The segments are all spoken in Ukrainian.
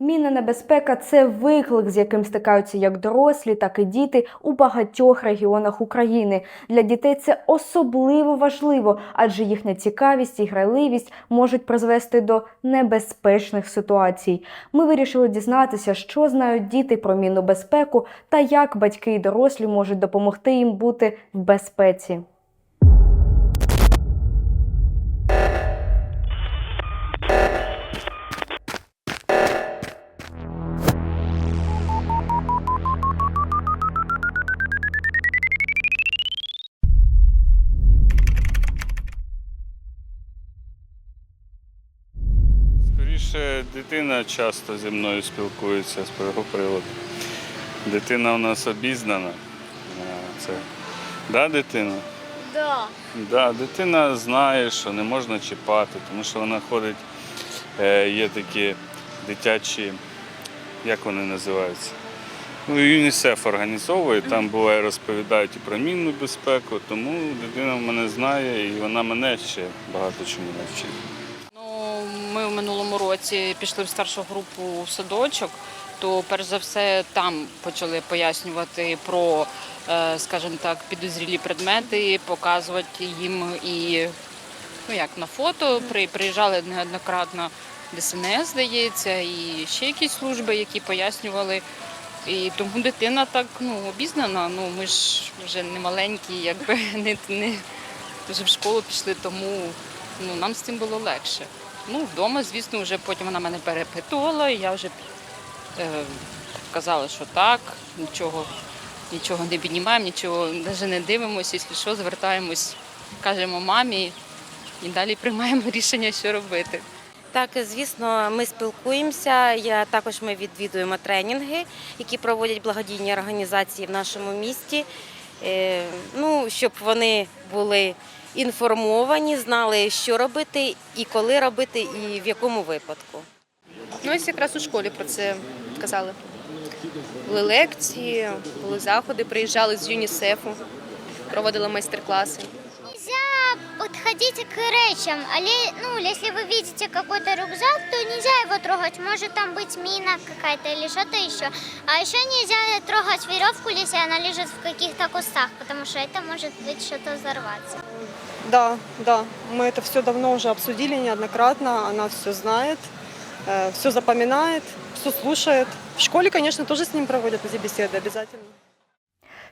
Мінна небезпека це виклик, з яким стикаються як дорослі, так і діти у багатьох регіонах України. Для дітей це особливо важливо, адже їхня цікавість і грайливість можуть призвести до небезпечних ситуацій. Ми вирішили дізнатися, що знають діти про мінну безпеку та як батьки і дорослі можуть допомогти їм бути в безпеці. Скоріше, дитина часто зі мною спілкується з цього приводу. Дитина у нас обізнана. Е, Це да, дитина? Да. Да, дитина знає, що не можна чіпати, тому що вона ходить, е, є такі дитячі, як вони називаються? Ну, ЮНІСЕФ організовує, там буває розповідають і про мінну безпеку, тому дитина в мене знає і вона мене ще багато чому навчить. Ми в минулому році пішли в старшу групу в садочок, то перш за все там почали пояснювати про, е, скажімо так, підозрілі предмети, показувати їм і ну як на фото. Приїжджали неоднократно ДСНС, здається, і ще якісь служби, які пояснювали. І тому дитина так ну, обізнана. Ну ми ж вже не маленькі, якби не, не вже в школу пішли, тому ну, нам з цим було легше. Ну, вдома, звісно, вже потім вона мене перепитувала, і я вже е, казала, що так, нічого, нічого не піднімаємо, нічого навіть не дивимося, якщо що, звертаємось, кажемо мамі і далі приймаємо рішення, що робити. Так, звісно, ми спілкуємося. Я також ми відвідуємо тренінги, які проводять благодійні організації в нашому місті. Е, Ну, щоб вони були інформовані, знали, що робити і коли робити, і в якому випадку. Ну, ось якраз у школі про це казали. Були лекції, були заходи, приїжджали з ЮНІСЕФу, проводили майстер-класи. Нельзя подходить к речам, але, ну, если вы видите какой-то рюкзак, то нельзя его трогать, может там быть мина какая-то или что-то еще. А еще нельзя трогать веревку, если она лежит в каких-то кустах, потому что это может быть что-то взорваться. Да, да, мы это все давно уже обсудили неоднократно, она все знает, все запоминает, все слушает. В школе, конечно, тоже с ним проводят эти беседы обязательно.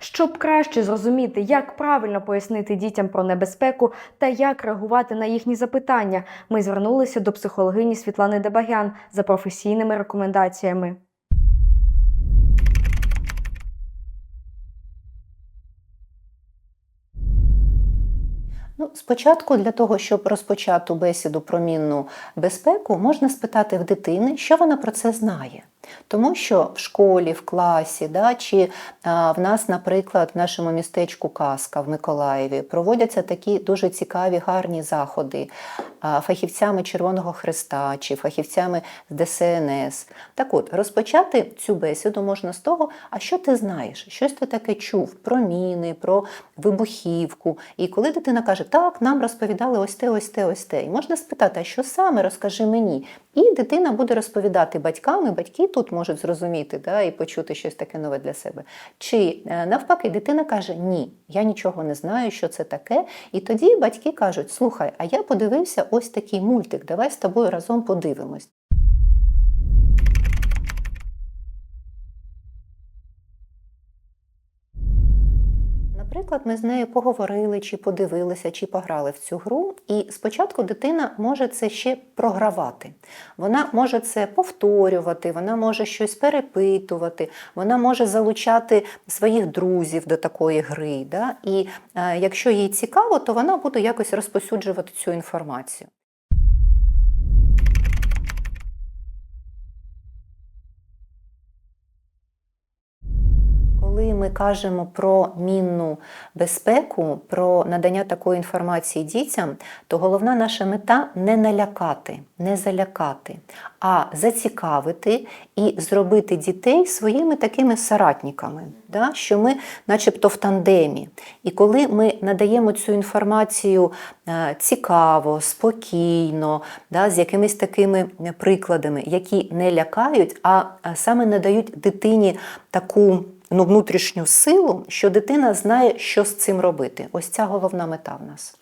Щоб краще зрозуміти, як правильно пояснити дітям про небезпеку та як реагувати на їхні запитання, ми звернулися до психологині Світлани Дебагян за професійними рекомендаціями. Спочатку, для того, щоб розпочати бесіду про мінну безпеку, можна спитати в дитини, що вона про це знає. Тому що в школі, в класі, да, чи а, в нас, наприклад, в нашому містечку Казка в Миколаєві проводяться такі дуже цікаві, гарні заходи а, фахівцями Червоного Христа чи фахівцями з ДСНС. Так от, розпочати цю бесіду можна з того, а що ти знаєш? Щось ти таке чув про міни, про вибухівку. І коли дитина каже, так, нам розповідали ось те, ось те, ось те. І можна спитати, а що саме розкажи мені? І дитина буде розповідати батькам, і батьки тут можуть зрозуміти да, і почути щось таке нове для себе. Чи е, навпаки, дитина каже, ні, я нічого не знаю, що це таке. І тоді батьки кажуть, слухай, а я подивився ось такий мультик, давай з тобою разом подивимось. Наприклад, ми з нею поговорили, чи подивилися, чи пограли в цю гру, і спочатку дитина може це ще програвати. Вона може це повторювати, вона може щось перепитувати, вона може залучати своїх друзів до такої гри. Да? І е, якщо їй цікаво, то вона буде якось розпосюджувати цю інформацію. Коли ми кажемо про мінну безпеку, про надання такої інформації дітям, то головна наша мета не налякати, не залякати, а зацікавити і зробити дітей своїми такими соратниками, да? що ми начебто в тандемі. І коли ми надаємо цю інформацію е, цікаво, спокійно, да? з якимись такими прикладами, які не лякають, а а саме надають дитині таку ну, внутрішню силу, що дитина знає, що з цим робити. Ось ця головна мета в нас.